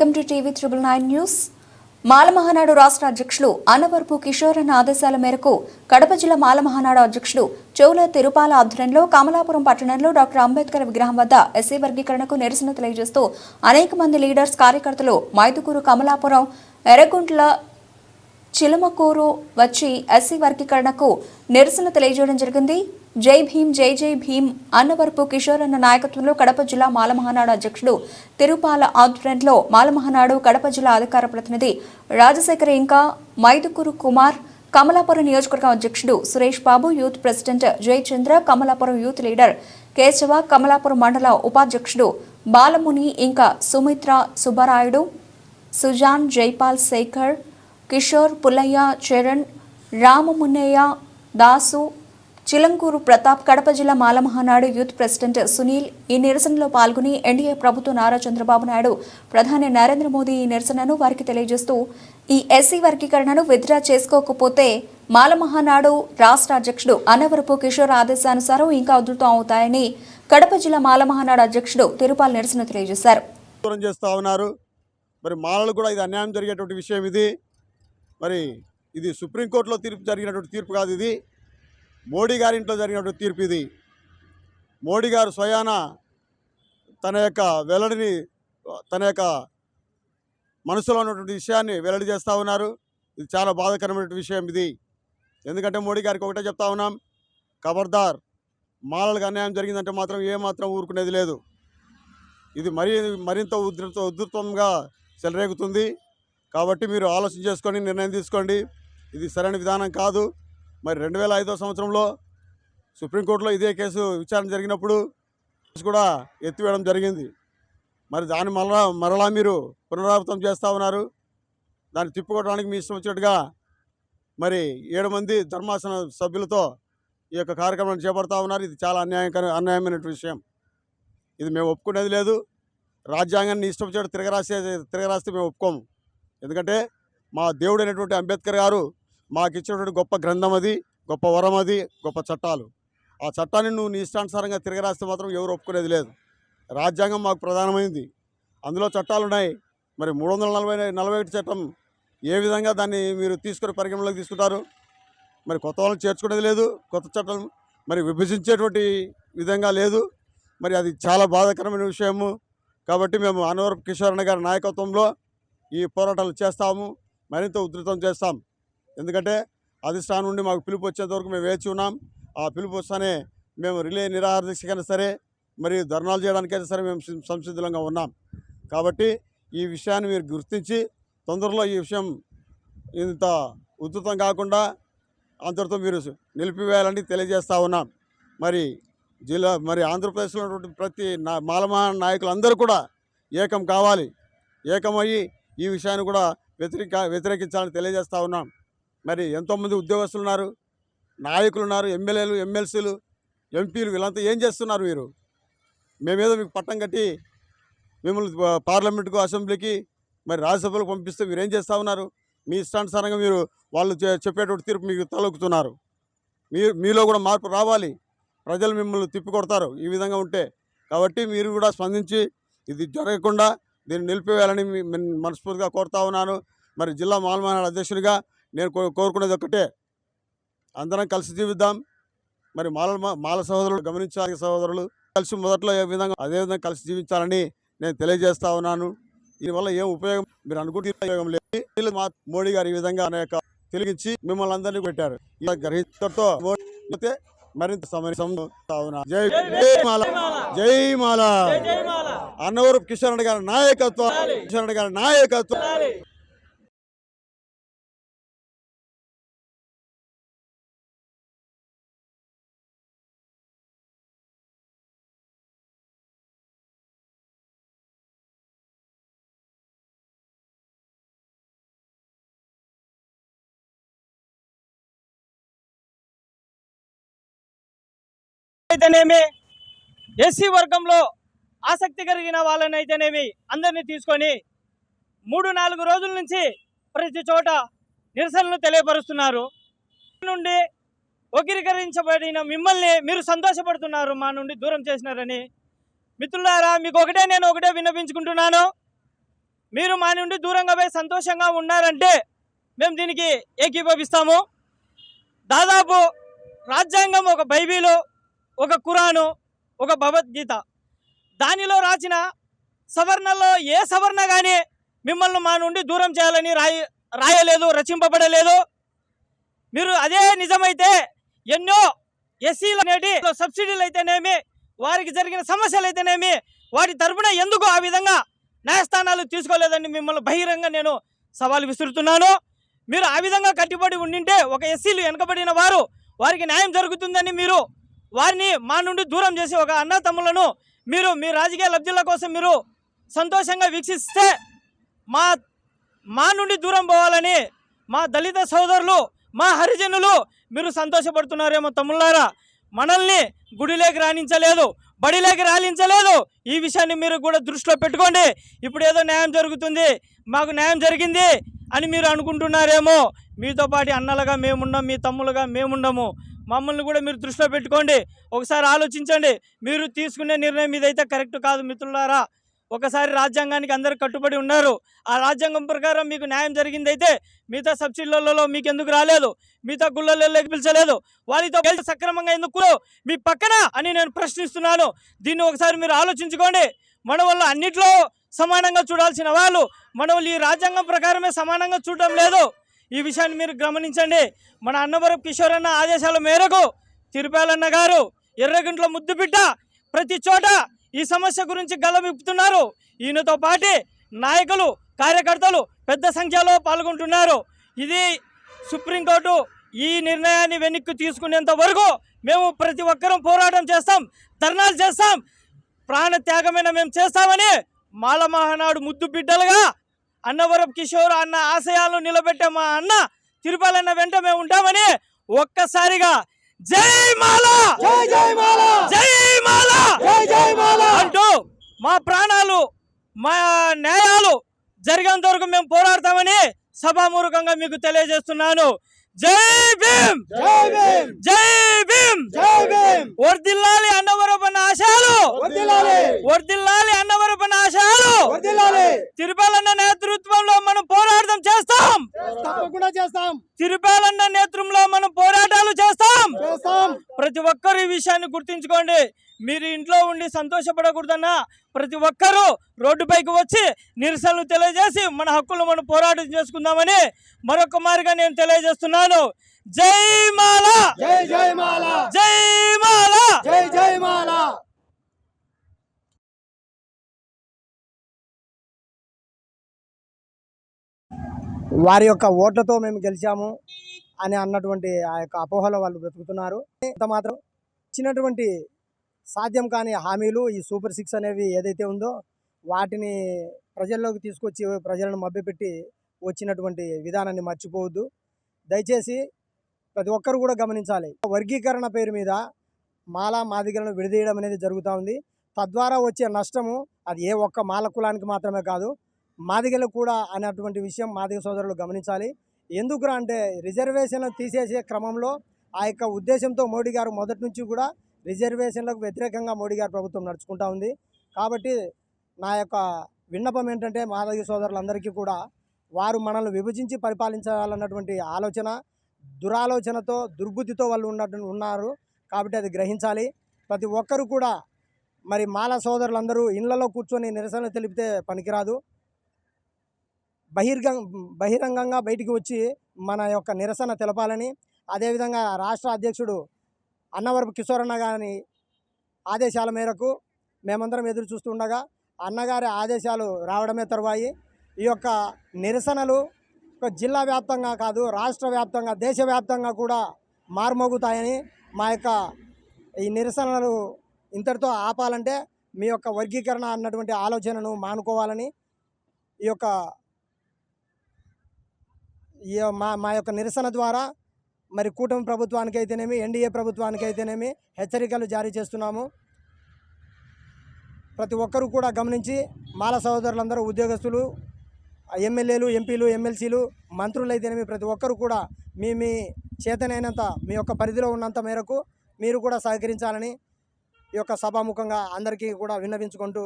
Welcome to TV triple nine news. Malamahanadu రాష్ట్ర అధ్యక్షులు అనవరపు కిషోర్ అన్న ఆదేశాల మేరకు కడప జిల్లా మాలమహానాడు అధ్యక్షుడు చౌల తిరుపాల ఆధ్వర్యంలో కమలాపురం పట్టణంలో డాక్టర్ అంబేద్కర్ విగ్రహం వద్ద ఎస్సీ వర్గీకరణకు నిరసన తెలియజేస్తూ అనేక మంది లీడర్స్ కార్యకర్తలు మైదుకూరు కమలాపురం ఎర్రగుంట్ల చిలమకూరు వచ్చి ఎస్సీ వర్గీకరణకు నిరసన తెలియజేయడం జరిగింది. జై భీమ్ జై జై భీమ్ అన్నవరపు కిషోర్ అన్న నాయకత్వంలో కడప జిల్లా మాలమహానాడు అధ్యక్షుడు తిరుపాల ఆధ్వర్యంలో మాలమహానాడు కడప జిల్లా అధికార ప్రతినిధి రాజశేఖర్ ఇంకా మైదుకూరు కుమార్ కమలాపురం నియోజకవర్గం అధ్యక్షుడు Suresh Babu youth president Jayachandra Kamalapuram youth leader Keshava Kamalapuram మండల ఉపాధ్యక్షుడు బాలముని ఇంకా సుమిత్ర సుబ్బరాయుడు సుజాన్ జైపాల్ శేఖర్ కిషోర్ పుల్లయ్య చరణ్ రామమున్నయ్య దాసు చిలంకూరు ప్రతాప్ కడప జిల్లా మాలమహానాడు యూత్ ప్రెసిడెంట్ సునీల్ ఈ నిరసనలో పాల్గొని ఎన్డీఏ ప్రభుత్వ నారా చంద్రబాబు నాయుడు ప్రధాని నరేంద్ర మోదీ ఈ నిరసనను వారికి తెలియజేస్తూ ఈ ఎస్సీ వర్గీకరణను విత్డ్రా చేసుకోకపోతే మాలమహానాడు రాష్ట్ర అధ్యక్షుడు అనవరపు కిషోర్ ఆదేశానుసారం ఇంకా ఉధృతం అవుతాయని కడప జిల్లా మాలమహానాడు అధ్యక్షుడు తిరుపాల్ నిరసన తెలియజేశారు. దూరం చేస్తూ ఉన్నారు. మరి మాలలు కూడా ఇది అన్యాయం జరిగేటువంటి విషయం ఇది. మరి ఇది సుప్రీంకోర్టులో తీర్పు జరిగినటువంటి తీర్పు కాదు ఇది. మోడీ గారి ఇంట్లో జరిగినటువంటి తీర్పు ఇది. మోడీ గారు స్వయాన తన యొక్క వెల్లడిని తన యొక్క మనసులో ఉన్నటువంటి విషయాన్ని వెల్లడి చేస్తూ ఉన్నారు. ఇది చాలా బాధాకరమైనటువంటి విషయం ఇది. ఎందుకంటే మోడీ గారికి ఒకటే చెప్తా ఉన్నాం ఖబర్దార్ మాలలకు అన్యాయం జరిగిందంటే మాత్రం ఏమాత్రం ఊరుకునేది లేదు. ఇది మరీ మరింత ఉధృత ఉధృతంగా చెలరేగుతుంది. కాబట్టి మీరు ఆలోచన చేసుకొని నిర్ణయం తీసుకోండి. ఇది సరైన విధానం కాదు. మరి రెండు వేల ఐదో సంవత్సరంలో సుప్రీంకోర్టులో ఇదే కేసు విచారణ జరిగినప్పుడు కేసు కూడా ఎత్తివేయడం జరిగింది. మరి దాన్ని మరలా మరలా మీరు పునరావృతం చేస్తూ ఉన్నారు. దాన్ని తిప్పుకోవడానికి మీ ఇష్టం వచ్చినట్టుగా మరి ఏడు మంది ధర్మాసన సభ్యులతో ఈ యొక్క కార్యక్రమాన్ని చేపడతా ఉన్నారు. ఇది చాలా అన్యాయకర అన్యాయమైన విషయం. ఇది మేము ఒప్పుకునేది లేదు. రాజ్యాంగాన్ని ఇష్టం వచ్చేట్టు తిరగరాసే తిరగరాస్తే మేము ఒప్పుకోము. ఎందుకంటే మా దేవుడు అంబేద్కర్ గారు మాకు ఇచ్చినటువంటి గొప్ప గ్రంథం అది గొప్ప వరం అది గొప్ప చట్టాలు. ఆ చట్టాన్ని నువ్వు నీ ఇష్టానుసారంగా తిరగరాస్తే మాత్రం ఎవరు ఒప్పుకునేది లేదు. రాజ్యాంగం మాకు ప్రధానమైంది. అందులో చట్టాలు ఉన్నాయి మరి మూడు వందల నలభై నలభై ఒకటి చట్టం ఏ విధంగా దాన్ని మీరు తీసుకొని పరిగణలోకి తీసుకుంటారు? మరి కొత్త వాళ్ళని చేర్చుకునేది లేదు. కొత్త చట్టం మరి విభజించేటువంటి విధంగా లేదు. మరి అది చాలా బాధాకరమైన విషయము. కాబట్టి మేము అనవరపు కిషోర్ గారి నాయకత్వంలో ఈ పోరాటాలు చేస్తాము. మరింత ఉధృతం చేస్తాం. ఎందుకంటే అధిష్టానం నుండి మాకు పిలుపు వచ్చేంత వరకు మేము వేచి ఉన్నాం. ఆ పిలుపు వస్తానే మేము రిలే నిరాహారదీక్షకైనా సరే మరి ధర్నాలు చేయడానికైనా సరే మేము సంసిద్ధంగా ఉన్నాం. కాబట్టి ఈ విషయాన్ని మీరు గుర్తించి తొందరలో ఈ విషయం ఇంత ఉధృతం కాకుండా అంతటితో మీరు నిలిపివేయాలని తెలియజేస్తూ ఉన్నాం. మరి జిల్లా మరి ఆంధ్రప్రదేశ్లో ఉన్నటువంటి ప్రతి నా మాలమా నాయకులందరూ కూడా ఏకం కావాలి. ఏకమయ్యి ఈ విషయాన్ని కూడా వ్యతిరేక వ్యతిరేకించాలని తెలియజేస్తూ ఉన్నాం. మరి ఎంతోమంది ఉద్యోగస్తులు ఉన్నారు నాయకులు ఉన్నారు ఎమ్మెల్యేలు ఎమ్మెల్సీలు ఎంపీలు వీళ్ళంతా ఏం చేస్తున్నారు మీరు మేమేదో మీకు పట్టం కట్టి మిమ్మల్ని పార్లమెంటుకు అసెంబ్లీకి మరి రాజ్యసభలకు పంపిస్తే మీరు ఏం చేస్తూ ఉన్నారు? మీ ఇష్టానుసారంగా మీరు వాళ్ళు చెప్పేటువంటి తీర్పు మీకు తలొక్కుతున్నారు. మీరు మీలో కూడా మార్పు రావాలి. ప్రజలు మిమ్మల్ని తిప్పికొడతారు ఈ విధంగా ఉంటే. కాబట్టి మీరు కూడా స్పందించి ఇది జరగకుండా దీన్ని నిలిపివేయాలని మనస్ఫూర్తిగా కోరుతా ఉన్నాను. మరి జిల్లా మాలమానాడు అధ్యక్షుడిగా నేను కోరుకునేది ఒకటే అందరం కలిసి జీవిద్దాం. మరి మాల మాల సహోదరులు గమనించాలి సహోదరులు. కలిసి మొదట్లో ఏ విధంగా అదే విధంగా కలిసి జీవించాలని నేను తెలియజేస్తా ఉన్నాను. దీనివల్ల ఏం ఉపయోగం మీరు అనుకుంటే ఉపయోగం లేదు. మోడీ గారు ఈ విధంగా అనేక తిరిగించి మిమ్మల్ని అందరినీ పెట్టారు ఇలా గ్రహించడంతో మోడీ మరింత సమయం జై జై మాల. జై మాల. అన్నవరపు కిషన్ రెడ్డి గారి నాయకత్వం. కిషన్ రెడ్డి గారి నాయకత్వం. అయితేనేమి ఎస్సీ వర్గంలో ఆసక్తి కలిగిన వాళ్ళని అయితేనేమి అందరినీ తీసుకొని మూడు నాలుగు రోజుల నుంచి ప్రతి చోట నిరసనలు తెలియపరుస్తున్నారు. నుండి వక్రీకరించబడిన మిమ్మల్ని మీరు సంతోషపడుతున్నారు మా నుండి దూరం చేసినారని. మిత్రులారా మీకు ఒకటే నేను ఒకటే విన్నపించుకుంటున్నాను మీరు మా నుండి దూరంగా పోయి సంతోషంగా ఉన్నారంటే మేము దీనికి ఏకీభవిస్తాము. దాదాపు రాజ్యాంగం ఒక బైబిలు ఒక కురాను ఒక భగవద్గీత. దానిలో రాసిన సవర్ణలో ఏ సవర్ణ కానీ మిమ్మల్ని మా నుండి దూరం చేయాలని రాయ రాయలేదు రచింపబడలేదు. మీరు అదే నిజమైతే ఎన్నో ఎస్సీలు అనేటి సబ్సిడీలు అయితేనేమి వారికి జరిగిన సమస్యలు అయితేనేమి వాటి తరపున ఎందుకు ఆ విధంగా న్యాయస్థానాలు తీసుకోలేదని మిమ్మల్ని బహిరంగ నేను సవాల్ విసురుతున్నాను. మీరు ఆ విధంగా కట్టుబడి ఉండింటే ఒక ఎస్సీలు వెనకబడిన వారు వారికి న్యాయం జరుగుతుందని మీరు వారిని మా నుండి దూరం చేసి ఒక అన్న తమ్ములను మీరు మీ రాజకీయ లబ్ధుల కోసం మీరు సంతోషంగా వీక్షిస్తే మా మా నుండి దూరం పోవాలని మా దళిత సోదరులు మా హరిజనులు మీరు సంతోషపడుతున్నారేమో తమ్ముళ్ళారా? మనల్ని గుడిలోకి రాణించలేదు బడిలోకి రాణించలేదు. ఈ విషయాన్ని మీరు కూడా దృష్టిలో పెట్టుకోండి. ఇప్పుడు ఏదో న్యాయం జరుగుతుంది మాకు న్యాయం జరిగింది అని మీరు అనుకుంటున్నారేమో. మీతో పాటు అన్నలుగా మేముండం మీ తమ్ములుగా మేముండము మమ్మల్ని కూడా మీరు దృష్టిలో పెట్టుకోండి. ఒకసారి ఆలోచించండి. మీరు తీసుకునే నిర్ణయం ఇదైతే కరెక్ట్ కాదు మిత్రులారా. ఒకసారి రాజ్యాంగానికి అందరు కట్టుబడి ఉన్నారు. ఆ రాజ్యాంగం ప్రకారం మీకు న్యాయం జరిగిందైతే మిగతా సబ్సిడీలలో మీకు ఎందుకు రాలేదు? మిగతా గుళ్ళలో పిలిచలేదు. వారితో సక్రమంగా ఎందుకు మీ పక్కన అని నేను ప్రశ్నిస్తున్నాను. దీన్ని ఒకసారి మీరు ఆలోచించుకోండి. మన వల్ల అన్నిట్లో సమానంగా చూడాల్సిన వాళ్ళు మన ఈ రాజ్యాంగం ప్రకారమే సమానంగా చూడడం లేదు. ఈ విషయాన్ని మీరు గమనించండి. మన అన్నవరం కిషోర్ అన్న ఆదేశాల మేరకు తిరుపాలన్న గారు ఎర్రగుంట్ల ముద్దుబిడ్డ ప్రతి చోట ఈ సమస్య గురించి గలమిప్పుతున్నారు ఈయనతో పాటు నాయకులు కార్యకర్తలు పెద్ద సంఖ్యలో పాల్గొంటున్నారు. ఇది సుప్రీంకోర్టు ఈ నిర్ణయాన్ని వెనక్కి తీసుకునేంత వరకు మేము ప్రతి ఒక్కరం పోరాటం చేస్తాం ధర్నాలు చేస్తాం. ప్రాణ త్యాగమైన మేము చేస్తామని మాల మహానాడు ముద్దు బిడ్డలుగా అన్నవరపు కిషోర్ అన్న ఆశయాలను నిలబెట్టే మా అన్న తిరుపలన్న వెంట మేము ఉంటామని ఒక్కసారిగా జై మాల! జై జై మాల! జై మాల! జై మాల! అంటూ మా ప్రాణాలు మా న్యాయాలు జరిగేంత వరకు మేము పోరాడతామని సభామూలకంగా మీకు తెలియజేస్తున్నాను. జై భీమ్! జై భీమ్! జై భీమ్! జై భీమ్! వర్దిల్లాలి అన్నవరపన్న ఆశయాలు వర్ధిల్లాలి వర్దిల్లాలి అన్నవరపన్న ఆశయాలు వర్ధిల్లాలి తిరుపాలన్న నేతృత్వంలో మనం పోరాటం చేస్తాం! తప్పకుండా చేస్తాం! తిరుపాలన్న నేతృత్వంలో మనం పోరాటాలు చేస్తాం! చేస్తాం! ప్రతి ఒక్కరు ఈ విషయాన్ని గుర్తించుకోండి. మీరు ఇంట్లో ఉండి సంతోషపడకూడదన్నా ప్రతి ఒక్కరూ రోడ్డుపైకి వచ్చి నిరసనలు తెలియజేసి మన హక్కులు మనం పోరాటం చేసుకుందామని మరొక మారిగా నేను తెలియజేస్తున్నాను జై మాల. జై జై మాల. జై మాల. జై జై మాల. వారి యొక్క ఓట్లతో మేము గెలిచాము అని అన్నటువంటి ఆ యొక్క అపోహలో వాళ్ళు బ్రతుకుతున్నారు. ఇంత మాత్రం ఇచ్చినటువంటి సాధ్యం కాని హామీలు ఈ సూపర్ సిక్స్ అనేవి ఏదైతే ఉందో వాటిని ప్రజల్లోకి తీసుకొచ్చి ప్రజలను మభ్యపెట్టి వచ్చినటువంటి విధానాన్ని మర్చిపోవద్దు. దయచేసి ప్రతి ఒక్కరు కూడా గమనించాలి. వర్గీకరణ పేరు మీద మాల మాదిగలను విడదీయడం అనేది జరుగుతూ ఉంది. తద్వారా వచ్చే నష్టము అది ఏ ఒక్క మాల కులానికి మాత్రమే కాదు మాదిగలకు కూడా అనేటువంటి విషయం మాదిగ సోదరులు గమనించాలి. ఎందుకురా అంటే రిజర్వేషన్లు తీసేసే క్రమంలో ఆ యొక్క ఉద్దేశంతో మోడీ గారు మొదటి నుంచి కూడా రిజర్వేషన్లకు వ్యతిరేకంగా మోడీ గారు ప్రభుత్వం నడుచుకుంటా ఉంది. కాబట్టి నా యొక్క విన్నపం ఏంటంటే మాదిగ సోదరులందరికీ కూడా వారు మనల్ని విభజించి పరిపాలించాలన్నటువంటి ఆలోచన దురాలోచనతో దుర్బుద్ధితో వాళ్ళు ఉన్నట్టు ఉన్నారు కాబట్టి అది గ్రహించాలి. ప్రతి ఒక్కరు కూడా మరి మాల సోదరులందరూ ఇళ్ళలో కూర్చొని నిరసన తెలిపితే పనికిరాదు. బహిర్గ బహిరంగంగా బయటికి వచ్చి మన యొక్క నిరసన తెలపాలని అదేవిధంగా రాష్ట్ర అధ్యక్షుడు అన్నవరపు కిషోరన్న గారి ఆదేశాల మేరకు మేమందరం ఎదురు చూస్తుండగా అన్నగారి ఆదేశాలు రావడమే తరువాయి. ఈ యొక్క నిరసనలు జిల్లా వ్యాప్తంగా కాదు రాష్ట్ర వ్యాప్తంగా దేశవ్యాప్తంగా కూడా మార్మోగుతాయని మా యొక్క ఈ నిరసనలు ఇంతటితో ఆపాలంటే మీ యొక్క వర్గీకరణ అన్నటువంటి ఆలోచనను మానుకోవాలని ఈ యొక్క ఈ మా మా యొక్క నిరసన ద్వారా మరి కూటమి ప్రభుత్వానికి అయితేనేమి ఎన్డీఏ ప్రభుత్వానికి అయితేనేమి హెచ్చరికలు జారీ చేస్తున్నాము. ప్రతి ఒక్కరూ కూడా గమనించి మాల సహోదరులందరూ ఉద్యోగస్తులు ఎమ్మెల్యేలు ఎంపీలు ఎమ్మెల్సీలు మంత్రులు అయితేనేమి ప్రతి ఒక్కరు కూడా మీ మీ చేతనైనంత మీ యొక్క పరిధిలో ఉన్నంత మేరకు మీరు కూడా సహకరించాలని ఈ యొక్క సభాముఖంగా అందరికీ కూడా విన్నవించుకుంటూ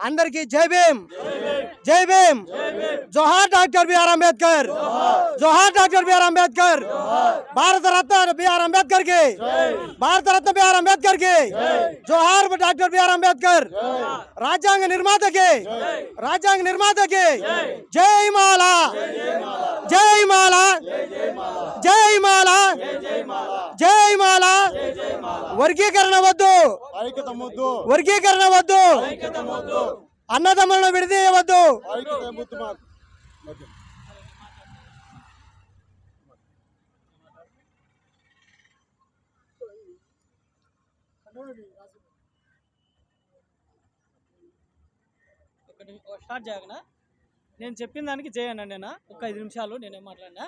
అందరికీ జై భీమ్. జై భీమ్. జోహార్ డాక్టర్ బిఆర్ అంబేద్కర్. జోహార్ doctor B R Ambedkar. Bharat Ratna B R అంబేద్కర్కి Bharat Ratna B R అంబేద్కర్కి జోహార్ డాక్టర్ బిఆర్ అంబేద్కర్. రాజ్యాంగ నిర్మాతకి. రాజ్యాంగ నిర్మాతకి. జై మాల. జై మాల. జై మాల. జై మాల. వర్గీకరణ వద్దు. ఐక్యత ముద్దు. వర్గీకరణ వద్దు. అన్నదమ్ములను విడదీయవద్దు. స్టార్ట్ చేయగనా నేను చెప్పిన దానికి చేయను నేను? ఒక ఐదు నిమిషాలు నేనేం మాట్లాడినా?